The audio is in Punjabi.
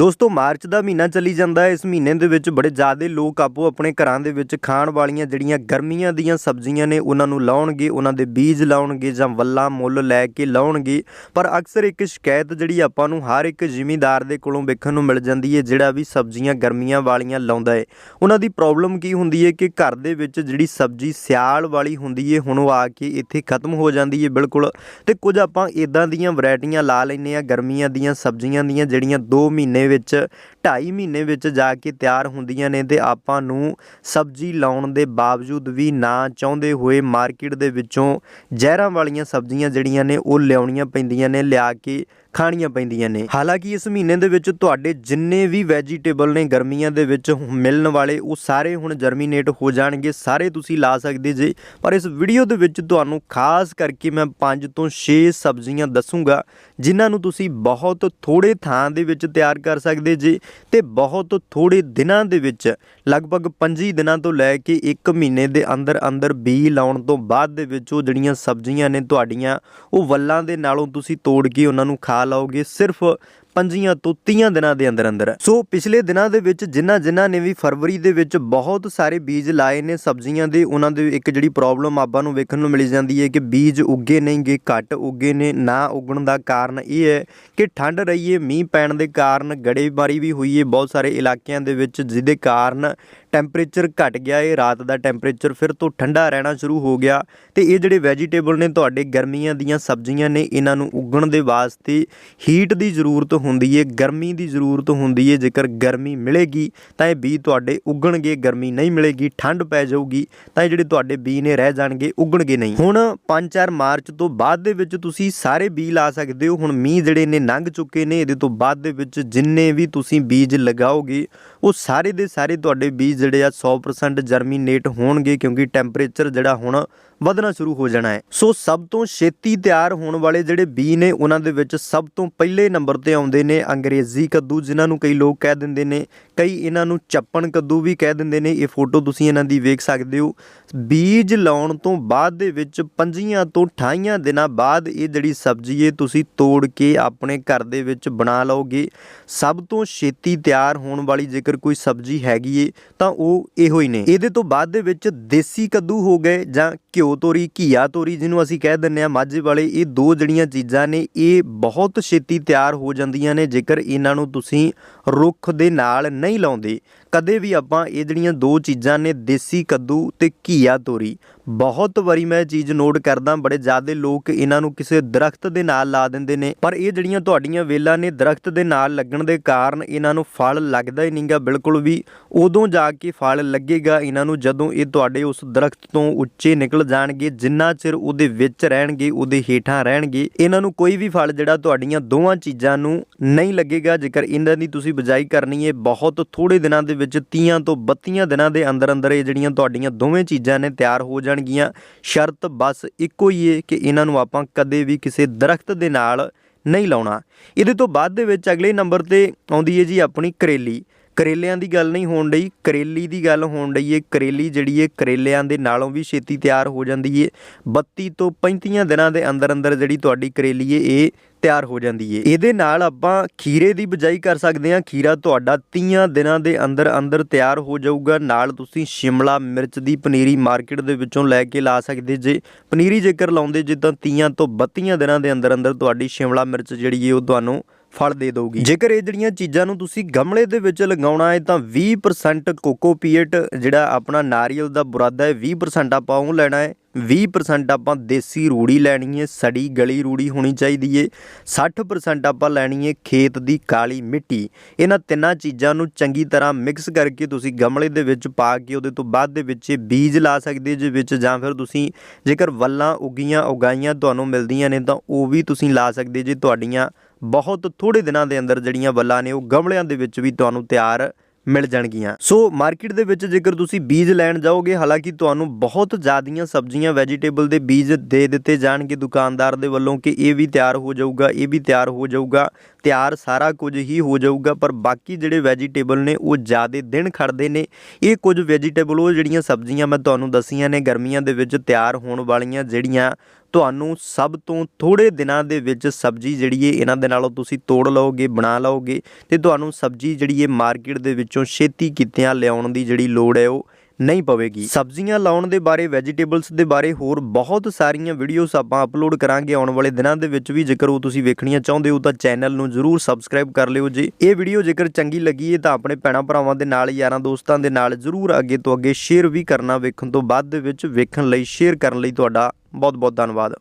ਦੋਸਤੋ, ਮਾਰਚ ਦਾ ਮਹੀਨਾ ਚੱਲੀ ਜਾਂਦਾ ਹੈ। ਇਸ ਮਹੀਨੇ ਦੇ ਵਿੱਚ ਬੜੇ ਜ਼ਿਆਦਾ ਲੋਕ ਆਪੋ ਆਪਣੇ ਘਰਾਂ ਦੇ ਵਿੱਚ ਖਾਣ ਵਾਲੀਆਂ ਜਿਹੜੀਆਂ ਗਰਮੀਆਂ ਦੀਆਂ ਸਬਜ਼ੀਆਂ ਨੇ, ਉਹਨਾਂ ਨੂੰ ਲਾਉਣਗੇ, ਉਹਨਾਂ ਦੇ ਬੀਜ ਲਾਉਣਗੇ ਜਾਂ ਵੱਲਾ ਮੁੱਲ ਲੈ ਕੇ ਲਾਉਣਗੇ। ਪਰ ਅਕਸਰ ਇੱਕ ਸ਼ਿਕਾਇਤ ਜਿਹੜੀ ਆਪਾਂ ਨੂੰ ਹਰ ਇੱਕ ਜ਼ਿਮੀਂਦਾਰ ਦੇ ਕੋਲੋਂ ਵੇਖਣ ਨੂੰ ਮਿਲ ਜਾਂਦੀ ਹੈ, ਜਿਹੜਾ ਵੀ ਸਬਜ਼ੀਆਂ ਗਰਮੀਆਂ ਵਾਲੀਆਂ ਲਾਉਂਦਾ ਹੈ। ਉਹਨਾਂ ਦੀ ਪ੍ਰੋਬਲਮ ਕੀ ਹੁੰਦੀ ਹੈ ਕਿ ਘਰ ਦੇ ਵਿੱਚ ਜਿਹੜੀ ਸਬਜ਼ੀ ਸਿਆਲ ਵਾਲੀ ਹੁੰਦੀ ਹੈ, ਹੁਣ ਉਹ ਆ ਕੇ ਇੱਥੇ ਖਤਮ ਹੋ ਜਾਂਦੀ ਹੈ ਬਿਲਕੁਲ। ਤੇ ਕੁਝ ਆਪਾਂ ਇਦਾਂ ਦੀਆਂ ਵੈਰਾਈਟੀਆਂ ਲਾ ਲੈਂਦੇ ਆ ਗਰਮੀਆਂ ਦੀਆਂ ਸਬਜ਼ੀਆਂ ਦੀਆਂ, ਜਿਹੜੀਆਂ 2 ਮਹੀਨੇ ਵਿੱਚ 2.5 ਮਹੀਨੇ ਵਿੱਚ ਜਾ ਕੇ ਤਿਆਰ ਹੁੰਦੀਆਂ ਨੇ ਤੇ ਆਪਾਂ ਨੂੰ ਸਬਜ਼ੀ ਲਾਉਣ ਦੇ ਬਾਵਜੂਦ ਵੀ ਨਾ ਚਾਹੁੰਦੇ ਹੋਏ ਮਾਰਕੀਟ ਦੇ ਵਿੱਚੋਂ ਜ਼ਹਿਰਾਂ ਵਾਲੀਆਂ ਸਬਜ਼ੀਆਂ ਜਿਹੜੀਆਂ ਨੇ ਉਹ ਲਿਆਉਣੀਆਂ ਪੈਂਦੀਆਂ ਨੇ, ਲਿਆ ਕੇ ਖਾਣੀਆਂ ਪੈਂਦੀਆਂ ਨੇ। ਹਾਲਾਂਕਿ ਇਸ ਮਹੀਨੇ ਦੇ ਵਿੱਚ ਤੁਹਾਡੇ ਜਿੰਨੇ ਵੀ ਵੈਜੀਟੇਬਲ ਨੇ ਗਰਮੀਆਂ ਦੇ ਵਿੱਚ ਮਿਲਣ ਵਾਲੇ, ਉਹ ਸਾਰੇ ਹੁਣ ਜਰਮੀਨੇਟ ਹੋ ਜਾਣਗੇ। ਸਾਰੇ ਤੁਸੀਂ ਲਾ ਸਕਦੇ ਜੇ। ਪਰ ਇਸ ਵੀਡੀਓ ਦੇ ਵਿੱਚ ਤੁਹਾਨੂੰ ਖਾਸ ਕਰਕੇ ਮੈਂ 5 ਤੋਂ 6 ਸਬਜ਼ੀਆਂ ਦੱਸੂਗਾ, ਜਿਨ੍ਹਾਂ ਨੂੰ ਤੁਸੀਂ ਬਹੁਤ ਥੋੜੇ ਥਾਂ ਦੇ ਵਿੱਚ ਤਿਆਰ ਕਰ ਸਕਦੇ ਜੇ ਤੇ ਬਹੁਤ ਥੋੜੇ ਦਿਨਾਂ ਦੇ ਵਿੱਚ, ਲਗਭਗ 25 ਦਿਨਾਂ ਤੋਂ ਲੈ ਕੇ 1 ਮਹੀਨੇ ਦੇ ਅੰਦਰ ਅੰਦਰ ਬੀ ਲਾਉਣ ਤੋਂ ਬਾਅਦ ਦੇ ਵਿੱਚ ਉਹ ਜਿਹੜੀਆਂ ਸਬਜ਼ੀਆਂ ਨੇ ਤੁਹਾਡੀਆਂ, ਉਹ ਵੱਲਾਂ ਦੇ ਨਾਲੋਂ ਤੁਸੀਂ ਤੋੜ ਕੇ ਉਹਨਾਂ ਨੂੰ ਖਾ ਲਓਗੇ ਸਿਰਫ ਪੰਜੀਆਂ ਤੋਂ 30 ਦਿਨਾਂ ਦੇ ਅੰਦਰ ਅੰਦਰ। ਸੋ ਪਿਛਲੇ ਦਿਨਾਂ ਦੇ ਵਿੱਚ ਜਿਨ੍ਹਾਂ ਜਿਨ੍ਹਾਂ ਨੇ ਵੀ ਫਰਵਰੀ ਦੇ ਵਿੱਚ ਬਹੁਤ ਸਾਰੇ ਬੀਜ ਲਾਏ ਨੇ, ਸਬਜ਼ੀਆਂ ਦੇ, ਉਹਨਾਂ ਦੇ ਇੱਕ ਜਿਹੜੀ ਪ੍ਰੋਬਲਮ ਆਪਾਂ ਨੂੰ ਵੇਖਣ ਨੂੰ ਮਿਲੀ ਜਾਂਦੀ ਹੈ ਕਿ ਬੀਜ ਉੱਗੇ ਨਹੀਂਗੇ ਘੱਟ ਉੱਗੇ ਨੇ, ਨਾ ਉੱਗਣ ਦਾ ਕਾਰਨ ਇਹ ਹੈ ਕਿ ਠੰਡ ਰਹੀ ਹੈ, ਮੀਂਹ ਪੈਣ ਦੇ ਕਾਰਨ ਗੜੇਮਾਰੀ ਵੀ ਹੋਈ ਹੈ, ਬਹੁਤ ਸਾਰੇ ਇਲਾਕਿਆਂ ਦੇ ਵਿੱਚ ਜਿਹਦੇ ਕਾਰਨ ਟੈਂਪਰੇਚਰ ਘਟ ਗਿਆ ਹੈ, ਰਾਤ ਦਾ ਟੈਂਪਰੇਚਰ ਫਿਰ ਤੋਂ ਠੰਡਾ ਰਹਿਣਾ ਸ਼ੁਰੂ ਹੋ ਗਿਆ। ਤੇ ਇਹ ਜਿਹੜੇ ਵੈਜੀਟੇਬਲ ਨੇ, ਤੁਹਾਡੇ ਗਰਮੀਆਂ ਦੀਆਂ ਸਬਜ਼ੀਆਂ ਨੇ, ਇਹਨਾਂ ਨੂੰ ਉੱਗਣ ਦੇ ਵਾਸਤੇ ਹੀਟ ਦੀ ਜ਼ਰੂਰਤ ਹੁੰਦੀ ਹੈ ਗਰਮੀ ਦੀ ਜ਼ਰੂਰਤ ਹੁੰਦੀ ਹੈ ਜੇਕਰ ਗਰਮੀ ਮਿਲੇਗੀ, ਤਾਂ ਇਹ ਬੀ ਤੁਹਾਡੇ ਉੱਗਣਗੇ। ਗਰਮੀ ਨਹੀਂ ਮਿਲੇਗੀ ਠੰਡ ਪੈ ਜਾਊਗੀ, ਤਾਂ ਇਹ ਜਿਹੜੇ ਤੁਹਾਡੇ ਬੀ ਨੇ ਰਹਿ ਜਾਣਗੇ, ਉੱਗਣਗੇ ਨਹੀਂ। ਹੁਣ 5-4 ਮਾਰਚ ਤੋਂ ਬਾਅਦ ਦੇ ਵਿੱਚ ਤੁਸੀਂ ਸਾਰੇ ਬੀ ਲਾ ਸਕਦੇ ਹੋ। ਹੁਣ ਮੀਂਹ ਜਿਹੜੇ ਨੇ ਲੰਘ ਚੁੱਕੇ ਨੇ, ਇਹਦੇ ਤੋਂ ਬਾਅਦ ਦੇ ਵਿੱਚ ਜਿੰਨੇ ਵੀ ਤੁਸੀਂ ਬੀਜ ਲਗਾਓਗੇ, ਉਹ ਸਾਰੇ ਦੇ ਸਾਰੇ ਤੁਹਾਡੇ ਬੀਜ ਜਿਹੜੇ ਆ 100% ਜਰਮੀਨੇਟ ਹੋਣਗੇ, ਕਿਉਂਕਿ ਟੈਂਪਰੇਚਰ ਜਿਹੜਾ ਹੁਣ ਵਧਣਾ ਸ਼ੁਰੂ ਹੋ ਜਾਣਾ ਹੈ। ਸੋ ਸਭ ਤੋਂ ਛੇਤੀ ਤਿਆਰ ਹੋਣ ਵਾਲੇ ਜਿਹੜੇ ਬੀ ਨੇ, ਉਹਨਾਂ ਦੇ ਵਿੱਚ ਸਭ ਤੋਂ ਪਹਿਲੇ ਨੰਬਰ ਤੇ ਆਉਂਦੇ ਨੇ ਅੰਗਰੇਜ਼ੀ ਕੱਦੂ, ਜਿਨ੍ਹਾਂ ਨੂੰ ਕਈ ਲੋਕ ਕਹਿ ਦਿੰਦੇ ਨੇ। ਕਈ ਇਹਨਾਂ ਨੂੰ ਚੱਪਣ ਕੱਦੂ ਵੀ ਕਹਿ ਦਿੰਦੇ ਨੇ। ਇਹ ਫੋਟੋ ਤੁਸੀਂ ਇਹਨਾਂ ਦੀ ਵੇਖ ਸਕਦੇ ਹੋ। ਬੀਜ ਲਾਉਣ ਤੋਂ ਬਾਅਦ ਦੇ ਵਿੱਚ 5 ਤੋਂ 28 ਦਿਨਾਂ ਬਾਅਦ ਇਹ ਜਿਹੜੀ ਸਬਜ਼ੀ ਹੈ ਤੁਸੀਂ ਤੋੜ ਕੇ ਆਪਣੇ ਘਰ ਦੇ ਵਿੱਚ ਬਣਾ ਲਓਗੇ। ਸਭ ਤੋਂ ਛੇਤੀ ਤਿਆਰ ਹੋਣ ਵਾਲੀ ਜੇਕਰ ਕੋਈ ਸਬਜ਼ੀ ਹੈਗੀ ਏ, ਤਾਂ ਉਹ ਇਹੋ ਹੀ ਨੇ। ਇਹਦੇ ਤੋਂ ਬਾਅਦ ਦੇ ਵਿੱਚ ਦੇਸੀ ਕੱਦੂ ਹੋ ਗਏ ਜਾਂ ਘਿਓ ਤੋਰੀ, ਘੀਆ ਤੋਰੀ ਜਿਹਨੂੰ ਅਸੀਂ ਕਹਿ ਦਿੰਨੇ ਆ ਮਾਝੇ ਵਾਲੇ, ਇਹ ਦੋ ਜਿਹੜੀਆਂ ਚੀਜ਼ਾਂ ਨੇ, ਇਹ ਬਹੁਤ ਛੇਤੀ ਤਿਆਰ ਹੋ ਜਾਂਦੀਆਂ ਨੇ ਜੇਕਰ ਇਹਨਾਂ ਨੂੰ ਤੁਸੀਂ ਰੁੱਖ ਦੇ ਨਾਲ ਨਹੀਂ ਲਾਉਂਦੇ। ਕਦੇ ਵੀ ਆਪਾਂ ਇਹ ਜਿਹੜੀਆਂ ਦੋ ਚੀਜ਼ਾਂ ਨੇ, ਦੇਸੀ ਕੱਦੂ ਤੇ ਘੀਆ ਤੋਰੀ। ਬਹੁਤ ਵਾਰੀ ਮੈਂ ਇਹ ਚੀਜ਼ ਨੋਟ ਕਰਦਾ, ਬੜੇ ਜ਼ਿਆਦੇ ਲੋਕ ਇਹਨਾਂ ਨੂੰ ਕਿਸੇ ਦਰਖਤ ਦੇ ਨਾਲ ਲਾ ਦਿੰਦੇ ਨੇ, ਪਰ ਇਹ ਜਿਹੜੀਆਂ ਤੁਹਾਡੀਆਂ ਵੇਲਾਂ ਨੇ ਦਰਖਤ ਦੇ ਨਾਲ ਲੱਗਣ ਦੇ ਕਾਰਨ ਇਹਨਾਂ ਨੂੰ ਫਲ ਲੱਗਦਾ ਹੀ ਨਹੀਂਗਾ, ਬਿਲਕੁਲ ਵੀ ਉਦੋਂ ਜਾ ਕੇ ਫਲ ਲੱਗੇਗਾ ਇਹਨਾਂ ਨੂੰ ਜਦੋਂ ਇਹ ਤੁਹਾਡੇ ਉਸ ਦਰਖਤ ਤੋਂ ਉੱਚੇ ਨਿਕਲ ਜਾਣਗੇ, ਜਿੰਨਾ ਚਿਰ ਉਹਦੇ ਵਿੱਚ ਰਹਿਣਗੇ, ਉਹਦੇ ਹੇਠਾਂ ਰਹਿਣਗੇ, ਇਹਨਾਂ ਨੂੰ ਕੋਈ ਵੀ ਫਲ ਜਿਹੜਾ ਤੁਹਾਡੀਆਂ ਦੋਵਾਂ ਚੀਜ਼ਾਂ ਨੂੰ ਨਹੀਂ ਲੱਗੇਗਾ, ਜੇਕਰ ਇਹਨਾਂ ਦੀ ਤੁਸੀਂ ਬਜਾਈ ਕਰਨੀ ਹੈ ਬਹੁਤ ਥੋੜੇ ਦਿਨਾਂ ਦੇ ਵਿੱਚ 30 ਤੋਂ 32 ਦਿਨਾਂ ਦੇ ਅੰਦਰ ਅੰਦਰ ਇਹ ਜਿਹੜੀਆਂ ਤੁਹਾਡੀਆਂ ਦੋਵੇਂ ਚੀਜ਼ਾਂ ਨੇ ਤਿਆਰ ਹੋ ਜਾਣਗੀਆਂ। ਸ਼ਰਤ ਬਸ ਇੱਕੋ ਹੀ ਹੈ ਕਿ ਇਹਨਾਂ ਨੂੰ ਆਪਾਂ ਕਦੇ ਵੀ ਕਿਸੇ ਦਰਖਤ ਦੇ ਨਾਲ ਨਹੀਂ ਲਾਉਣਾ। ਇਹਦੇ ਤੋਂ ਬਾਅਦ ਦੇ ਵਿੱਚ ਅਗਲੇ ਨੰਬਰ ਤੇ ਆਉਂਦੀ ਹੈ ਜੀ ਆਪਣੀ ਕਰੇਲੀ। ਕਰੇਲਿਆਂ ਦੀ ਗੱਲ ਨਹੀਂ ਹੋਣ ਡਈ। ਕਰੇਲੀ ਦੀ ਗੱਲ ਹੋਣ ਡਈ ਏ। ਕਰੇਲੀ ਜਿਹੜੀ ਹੈ ਕਰੇਲਿਆਂ ਦੇ ਨਾਲੋਂ ਵੀ ਛੇਤੀ ਤਿਆਰ ਹੋ ਜਾਂਦੀ ਹੈ 32 ਤੋਂ 35 ਦਿਨਾਂ ਦੇ ਅੰਦਰ ਅੰਦਰ ਜਿਹੜੀ ਤੁਹਾਡੀ ਕਰੇਲੀ ਹੈ ਇਹ ਤਿਆਰ ਹੋ ਜਾਂਦੀ ਏ। ਇਹਦੇ ਨਾਲ ਆਪਾਂ ਖੀਰੇ ਦੀ ਬਜਾਈ ਕਰ ਸਕਦੇ ਹਾਂ ਖੀਰਾ ਤੁਹਾਡਾ 30 ਦਿਨਾਂ ਦੇ ਅੰਦਰ ਅੰਦਰ ਤਿਆਰ ਹੋ ਜਾਊਗਾ। ਨਾਲ ਤੁਸੀਂ ਸ਼ਿਮਲਾ ਮਿਰਚ ਦੀ ਪਨੀਰੀ ਮਾਰਕੀਟ ਦੇ ਵਿੱਚੋਂ ਲੈ ਕੇ ਲਾ ਸਕਦੇ ਜੇ। ਪਨੀਰੀ ਜੇਕਰ ਲਾਉਂਦੇ ਜੇ ਤਾਂ 30 ਤੋਂ 32 ਦਿਨਾਂ ਦੇ ਅੰਦਰ ਅੰਦਰ ਤੁਹਾਡੀ ਸ਼ਿਮਲਾ ਮਿਰਚ ਜਿਹੜੀ ਏ ਉਹ ਤੁਹਾਨੂੰ ਫਲ ਦੇ ਦਊਗੀ। ਜੇਕਰ ਇਹ ਜਿਹੜੀਆਂ ਚੀਜ਼ਾਂ ਨੂੰ ਤੁਸੀਂ ਗਮਲੇ ਦੇ ਵਿੱਚ ਲਗਾਉਣਾ ਹੈ ਤਾਂ 20% ਕੋਕੋਪੀਟ ਜਿਹੜਾ ਆਪਣਾ ਨਾਰੀਅਲ ਦਾ ਬੁਰਾਦਾ ਹੈ 20% ਆਪਾਂ ਉਹ ਲੈਣਾ ਹੈ 20% ਆਪਾਂ ਦੇਸੀ ਰੂੜੀ ਲੈਣੀ ਹੈ ਸੜੀ ਗਲੀ ਰੂੜੀ ਹੋਣੀ ਚਾਹੀਦੀ ਹੈ 60% ਆਪਾਂ ਲੈਣੀ ਹੈ ਖੇਤ ਦੀ ਕਾਲੀ ਮਿੱਟੀ। ਇਹਨਾਂ ਤਿੰਨਾਂ ਚੀਜ਼ਾਂ ਨੂੰ ਚੰਗੀ ਤਰ੍ਹਾਂ ਮਿਕਸ ਕਰਕੇ ਤੁਸੀਂ ਗਮਲੇ ਦੇ ਵਿੱਚ ਪਾ ਕੇ ਉਹਦੇ ਤੋਂ ਬਾਅਦ ਦੇ ਵਿੱਚ ਬੀਜ ਲਾ ਸਕਦੇ ਜੇ ਵਿੱਚ ਜਾਂ ਫਿਰ ਤੁਸੀਂ ਜੇਕਰ ਵੱਲਾਂ ਉਗੀਆਂ, ਉਗਾਈਆਂ ਤੁਹਾਨੂੰ ਮਿਲਦੀਆਂ ਨੇ ਤਾਂ ਉਹ ਵੀ ਤੁਸੀਂ ਲਾ ਸਕਦੇ ਜੇ ਤੁਹਾਡੀਆਂ ਬਹੁਤ ਥੋੜੇ ਦਿਨਾਂ ਦੇ ਅੰਦਰ ਜਿਹੜੀਆਂ ਵੱਲਾਂ ਨੇ ਉਹ ਗਮਲਿਆਂ ਦੇ ਵਿੱਚ ਵੀ ਤੁਹਾਨੂੰ ਤਿਆਰ ਮਿਲ ਜਾਣਗੀਆਂ। ਸੋ ਮਾਰਕੀਟ ਦੇ ਵਿੱਚ ਜੇਕਰ ਤੁਸੀਂ ਬੀਜ ਲੈਣ ਜਾਓਗੇ, ਹਾਲਾਂਕਿ ਤੁਹਾਨੂੰ ਬਹੁਤ ਜ਼ਿਆਦੀਆਂ ਸਬਜ਼ੀਆਂ ਵੈਜੀਟੇਬਲ ਦੇ ਬੀਜ ਦੇ ਦਿੱਤੇ ਜਾਣਗੇ ਦੁਕਾਨਦਾਰ ਦੇ ਵੱਲੋਂ ਕਿ ਇਹ ਵੀ ਤਿਆਰ ਹੋ ਜਾਊਗਾ, ਇਹ ਵੀ ਤਿਆਰ ਹੋ ਜਾਊਗਾ, ਤਿਆਰ ਸਾਰਾ ਕੁਝ ਹੀ ਹੋ ਜਾਊਗਾ, ਪਰ ਬਾਕੀ ਜਿਹੜੇ ਵੈਜੀਟੇਬਲ ਨੇ ਉਹ ਜ਼ਿਆਦੇ ਦਿਨ ਖੜਦੇ ਨੇ। ਇਹ ਕੁਝ ਵੈਜੀਟੇਬਲ ਉਹ ਜਿਹੜੀਆਂ ਸਬਜ਼ੀਆਂ ਮੈਂ ਤੁਹਾਨੂੰ ਦੱਸੀਆਂ ਨੇ, ਗਰਮੀਆਂ ਦੇ ਵਿੱਚ ਤਿਆਰ ਹੋਣ ਵਾਲੀਆਂ ਜਿਹੜੀਆਂ ਤੁਹਾਨੂੰ ਸਭ ਤੋਂ ਥੋੜੇ ਦਿਨਾਂ ਦੇ ਵਿੱਚ ਸਬਜ਼ੀ ਜਿਹੜੀ ਹੈ ਇਹਨਾਂ ਦੇ ਨਾਲੋਂ ਤੁਸੀਂ ਤੋੜ ਲਓਗੇ, ਬਣਾ ਲਓਗੇ ਤੇ ਤੁਹਾਨੂੰ ਸਬਜ਼ੀ ਜਿਹੜੀ ਹੈ ਮਾਰਕੀਟ ਦੇ ਵਿੱਚੋਂ ਛੇਤੀ ਕਿਤਿਆਂ ਲਿਆਉਣ ਦੀ ਜਿਹੜੀ ਲੋੜ ਹੈ ਉਹ ਨਹੀਂ ਪਵੇਗੀ। ਸਬਜ਼ੀਆਂ ਲਾਉਣ ਦੇ ਬਾਰੇ ਵੈਜੀਟੇਬਲਸ ਦੇ ਬਾਰੇ ਹੋਰ ਬਹੁਤ ਸਾਰੀਆਂ ਵੀਡੀਓਜ਼ ਆਪਾਂ ਅਪਲੋਡ ਕਰਾਂਗੇ। ਆਉਣ ਵਾਲੇ ਦਿਨਾਂ ਦੇ ਵਿੱਚ ਵੀ ਜੇਕਰ ਉਹ ਤੁਸੀਂ ਵੇਖਣੀਆਂ ਚਾਹੁੰਦੇ ਹੋ, ਤਾਂ ਚੈਨਲ ਨੂੰ ਜਰੂਰ ਸਬਸਕ੍ਰਾਈਬ ਕਰ ਲਿਓ ਜੀ। ਇਹ ਵੀਡੀਓ ਜੇਕਰ ਚੰਗੀ ਲੱਗੀ ਹੈ ਤਾਂ ਆਪਣੇ ਭੈਣਾਂ ਭਰਾਵਾਂ ਦੇ ਨਾਲ, ਯਾਰਾਂ ਦੋਸਤਾਂ ਦੇ ਨਾਲ ਜਰੂਰ ਅੱਗੇ ਤੋਂ ਅੱਗੇ ਸ਼ੇਅਰ ਵੀ ਕਰਨਾ ਵੇਖਣ ਤੋਂ ਬਾਅਦ ਦੇ ਵਿੱਚ ਵੇਖਣ ਲਈ ਸ਼ੇਅਰ ਕਰਨ ਲਈ ਤੁਹਾਡਾ ਬਹੁਤ ਬਹੁਤ ਧੰਨਵਾਦ।